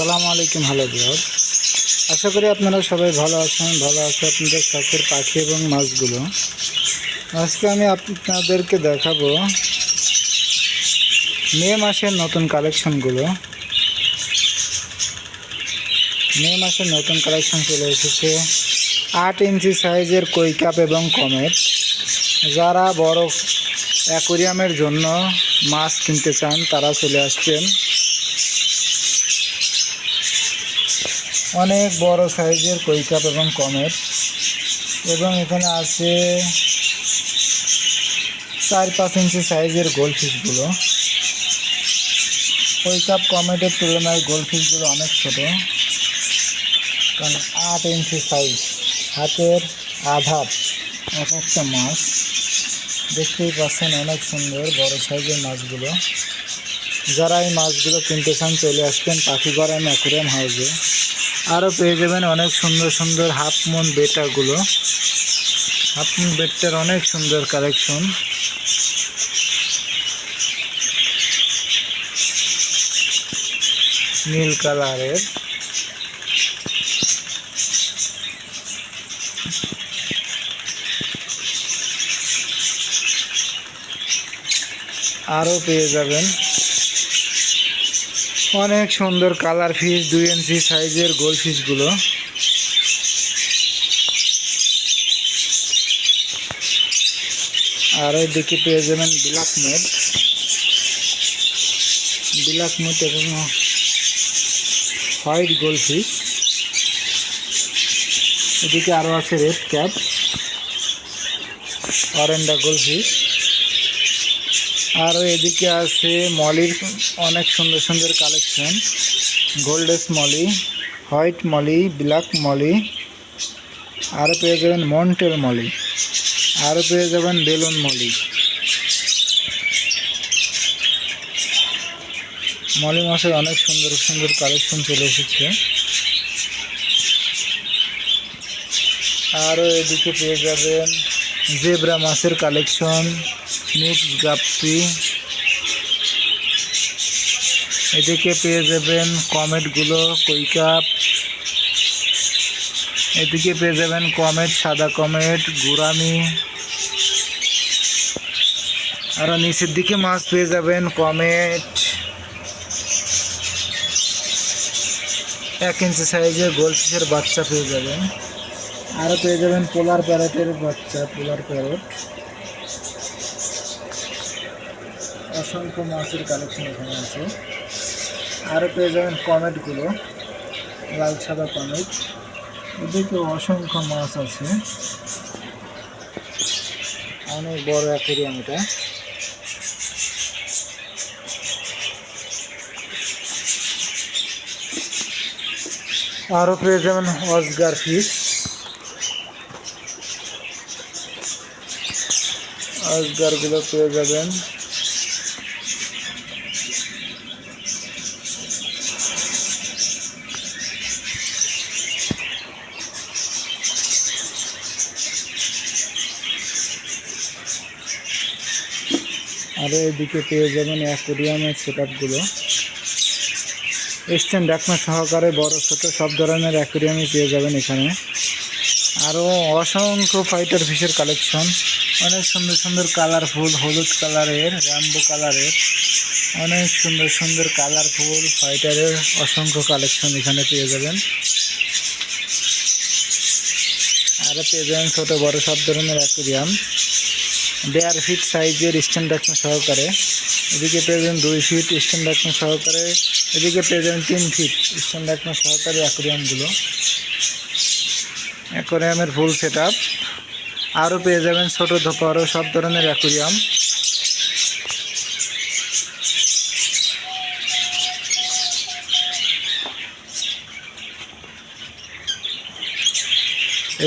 আসসালামু আলাইকুম, হ্যালো বিহার আশা করি আপনারা সবাই ভালো আছেন, ভালো আছে আপনাদের শখের পাখি এবং মাছগুলো। আজকে আমি আপনাদেরকে দেখাবো মে মাসের নতুন কালেকশনগুলো। মে মাসের নতুন কালেকশন চলে এসেছে। আট ইঞ্চি সাইজের কই কাপ এবং কমেট। যারা বড় অ্যাকোরিয়ামের জন্য মাছ কিনতে চান, তারা চলে আসছেন। অনেক বড় সাইজের কই কাপ এবং কমেট এবং এখানে আছে চার পাঁচ ইঞ্চি সাইজের গোল ফিশগুলো। কই কাপ কমেটের তুলনায় গোল ফিশগুলো অনেক ছোট। কারণ আট ইঞ্চি সাইজ। হাতের আধার এক একটা মাছ। দেখতেই পাচ্ছেন অনেক সুন্দর বড় সাইজের মাছগুলো। যারা এই মাছগুলো কিনতে চান চলে আসবেন পাখিঘর অ্যান্ড অ্যাকুরিয়াম হাউসে। আরও পেয়ে যাবেন অনেক সুন্দর সুন্দর হাফ মুন বেটাগুলো হাফ মুন বেটটার অনেক সুন্দর কালেকশন নীল কালারের। আরও পেয়ে যাবেন। অনেক সুন্দর কালার ফিশ দুই ইঞ্চি সাইজের গোল। ফিশগুলো আর ওইদিকে পেয়ে যাবেন ব্ল্যাক মুড ব্ল্যাক মুড এবং হোয়াইট গোল ফিশ এদিকে আরও আছে red cap oranda goldfish আরও এদিকে আছে মলির অনেক সুন্দর সুন্দর collection. গোল্ডেস molly white molly black molly আরও পেয়ে যাবেন মন্টেল মলি আরও পেয়ে যাবেন বেলুন মলি। মলি মাছের অনেক সুন্দর সুন্দর কালেকশন চলে এসেছে। আরও এদিকে পেয়ে যাবেন জেব্রা মাছের কালেকশন, মিক্স গাপ্পি। এদিকে পেয়ে যাবেন কমেটগুলো কৈকাপ এদিকে পেয়ে যাবেন কমেট, সাদা কমেট গুরামি আরও নিচের দিকে মাছ পেয়ে যাবেন কমেট। এক ইঞ্চি সাইজের গোলফিশের বাচ্চা পেয়ে যাবেন। আরও পেয়ে যাবেন পোলার প্যারেটের বাচ্চা, পোলার প্যারেট। অসংখ্য মাছের কালেকশন এখানে আছে। আরও পেয়ে যাবেন কমেটগুলো, লাল সাদা কমেট। এদিকে অসংখ্য মাছ আছে। অনেক বড় অ্যাকোরিয়াম এটা। আরও পেয়ে যাবেন অজগার ফিশ। অজগারগুলো পেয়ে যাবেন। আরও এদিকে পেয়ে যাবেন অ্যাকোরিয়ামের সেট আপগুলো স্ট্যান্ড ডাকনা সহকারে বড় ছোট সব ধরনের অ্যাকোরিয়ামই পেয়ে যাবেন এখানে। আরও অসংখ্য ফাইটার ফিশের কালেকশন। অনেক সুন্দর সুন্দর কালারফুল হলুদ কালারের র্যাম্বো কালারের অনেক সুন্দর সুন্দর কালারফুল ফাইটারের অসংখ্য কালেকশন এখানে পেয়ে যাবেন। আরও পেয়ে যাবেন ছোটো বড় সব ধরনের অ্যাকুরিয়াম দেড় ফিট সাইজের স্ট্যান্ড ডাকনা সহকারে। এদিকে পেয়ে যাবেন দুই ফিট স্ট্যান্ড ডাকনা সহকারে। এদিকে পেয়ে যাবেন তিন ফিট স্ট্যান্ড ডাকনা সহকারে অ্যাকুরিয়ামগুলো অ্যাকোরিয়ামের ফুল সেট আপ আরও পেয়ে যাবেন ছোটো ধোপারও সব ধরনের অ্যাকুরিয়াম।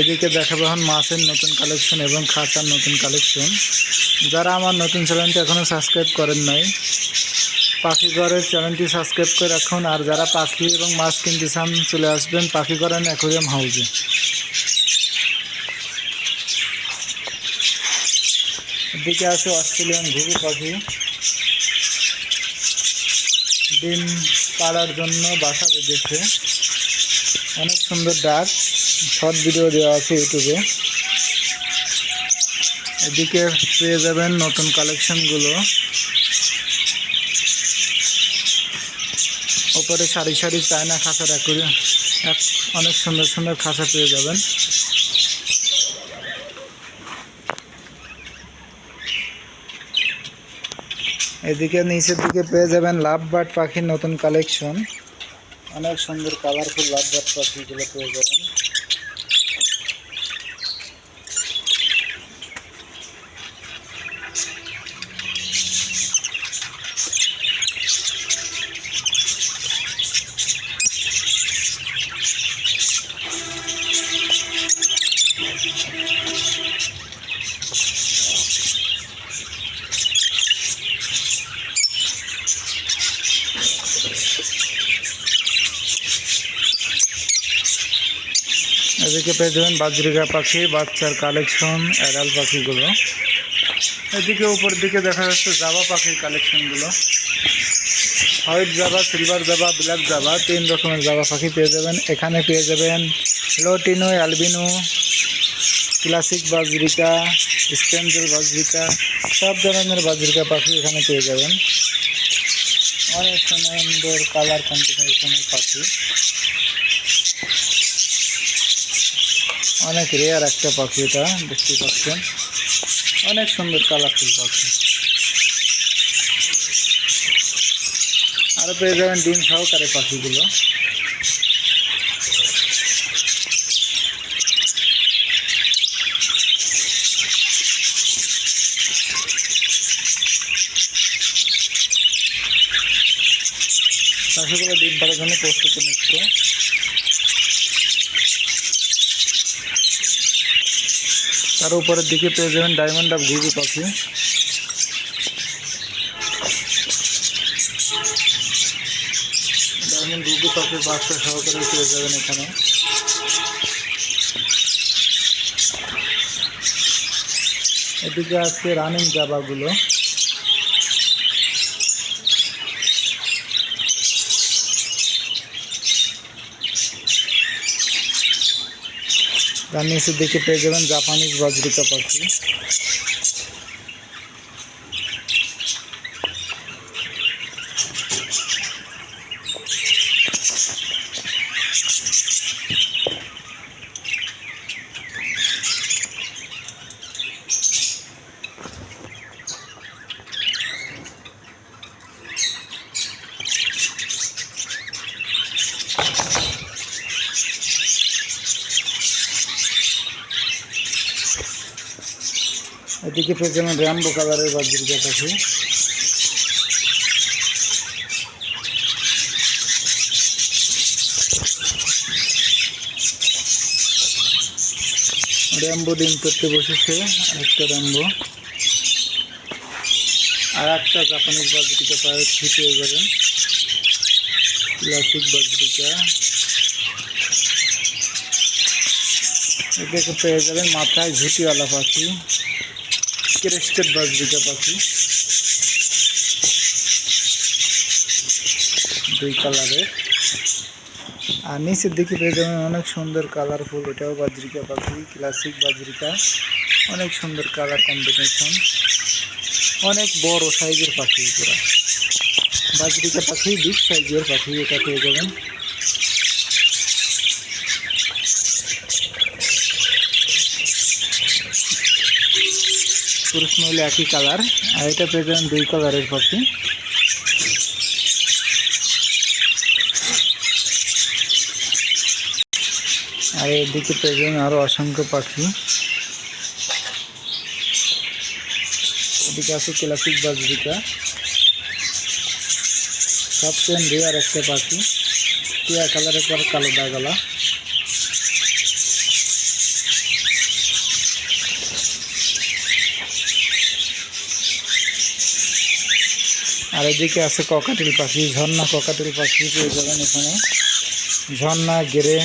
এদিকে দেখাবো এখন মাছের নতুন কালেকশন এবং খাঁচার নতুন কালেকশন যারা আমার নতুন চ্যানেলটি এখনও সাবস্ক্রাইব করেন নাই, পাখি ঘরের চ্যানেলটি সাবস্ক্রাইব করে রাখুন। আর যারা পাখি এবং মাছ কিনতে চান, চলে আসবেন পাখি ঘরের অ্যাকোরিয়াম হাউসে এদিকে আছে অস্ট্রেলিয়ান ঘুঘু পাখি। ডিম পাড়ার জন্য বাসা বেঁধেছে। অনেক সুন্দর ডাক। শর্ট ভিডিও দেওয়া আছে ইউটিউবে। এদিকে পেয়ে যাবেন নতুন কালেকশনগুলো। ওপরে সারি সারি চায়না খাঁচা এক অনেক সুন্দর সুন্দর খাঁচা পেয়ে যাবেন। এদিকে নিচের দিকে পেয়ে যাবেন লাভ বার্ড পাখির নতুন কালেকশন। অনেক সুন্দর কালারফুল লাভ বার্ড পাখিগুলো পেয়ে যাবেন। এদিকে পেয়ে যাবেন বাজরিকা পাখি, বাচ্চার কালেকশন অ্যাডাল পাখিগুলো। এদিকে উপর দিকে দেখা যাচ্ছে জাবা পাখির কালেকশনগুলো হোয়াইট জাবা সিলভার জাবা ব্ল্যাক জাবা, তিন রকমের জাবা পাখি পেয়ে যাবেন। এখানে পেয়ে যাবেন লোটিনো অ্যালবিনো ক্লাসিক বাজরিকা স্পেঞ্জেল বাজরিকা, সব ধরনের বাজরিকা পাখি এখানে পেয়ে যাবেন। অনেক সুন্দর কালার কম্বিনেশনের পাখি। অনেক রেয়ার একটা পাখি এটা দেখতে পাচ্ছেন। অনেক সুন্দর কালারফুল পাখি। আরও পেয়ে যাবেন ডিম সহকারে পাখিগুলো। পাখিগুলো ডিম পাড়ার জন্য প্রস্তুতি নিচ্ছে। তার উপরের দিকে পেয়ে যাবেন ডায়মন্ড অফ ঘুঘু পাখি ডায়মন্ড ঘুঘু পাখির বাচ্চা সহকারে পেয়ে যাবেন এখানে। এদিকে আছে রানিং জাবাগুলো তার নিচে দেখে পেয়ে যাবেন জাপানিজ বজ্রিকা পাখি। এদিকে পেয়ে যাবেন র্যাম্বো কালারের বাজরিকা পাখি র্যাম্বো ডিম করতে বসেছে একটা র্যাম্বো আর একটা জাপানিজ বাজরিকা পায়ে পেয়ে যাবেন ক্লাসিক বাজরিকা এদিকে পেয়ে যাবেন মাথায় ঝুটিওয়ালা পাখি। ক্রেস্টেড বাজরিকা পাখি। দুই কালারের। আর নিচের দিকে পেয়ে যাবেন অনেক সুন্দর কালারফুল এটাও বাজরিকা পাখি ক্লাসিক বাজরিকা। অনেক সুন্দর কালার কম্বিনেশন অনেক বড় সাইজের পাখি পুরা বাজরিকা পাখি বিগ সাইজের পাখি এটা পেয়ে যাবেন। পুরুষ মহিলা একই কালার আর এটা পেয়ে যাবেন দুই কালারের পাখি আর এদিকে পেয়ে যাবেন আরও অসংখ্য পাখি। এদিকে আছে ক্লাসিক বাজরিকা। সবচেয়ে রেয়ার একটা পাখি। টিয়া কালারের পর কালো দাগলা আর এদিকে আছে ককাটিল পাখি, ঝর্ণা ককাটিল পাখি পেয়ে যাবেন এখানে। ঝর্ণা, গেড়ে।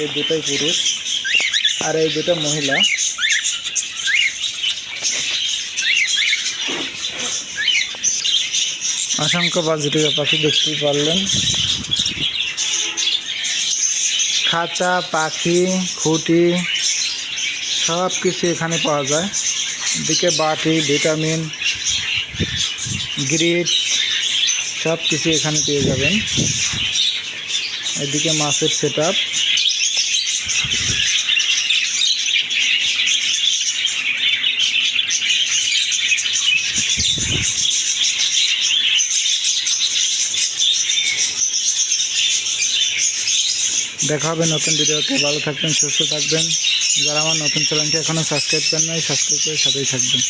এই দুটাই পুরুষ। আর এই দুটা মহিলা। অসংখ্য বাজুটিয়া পাখি দেখতেই পারলেন। খাঁচা, পাখি, খুঁটি সব কিছু এখানে পাওয়া যায়। এদিকে বাটি, ভিটামিন, গ্রিট সব কিছু এখানে পেয়ে যাবেন। এদিকে মাছের সেট দেখা হবে নতুন ভিডিওতে। ভালো থাকবেন, সুস্থ থাকবেন। যারা আমার নতুন চ্যানেলটি এখনও সাবস্ক্রাইব করেন নাই, সাবস্ক্রাইব করে সাথেই থাকবেন।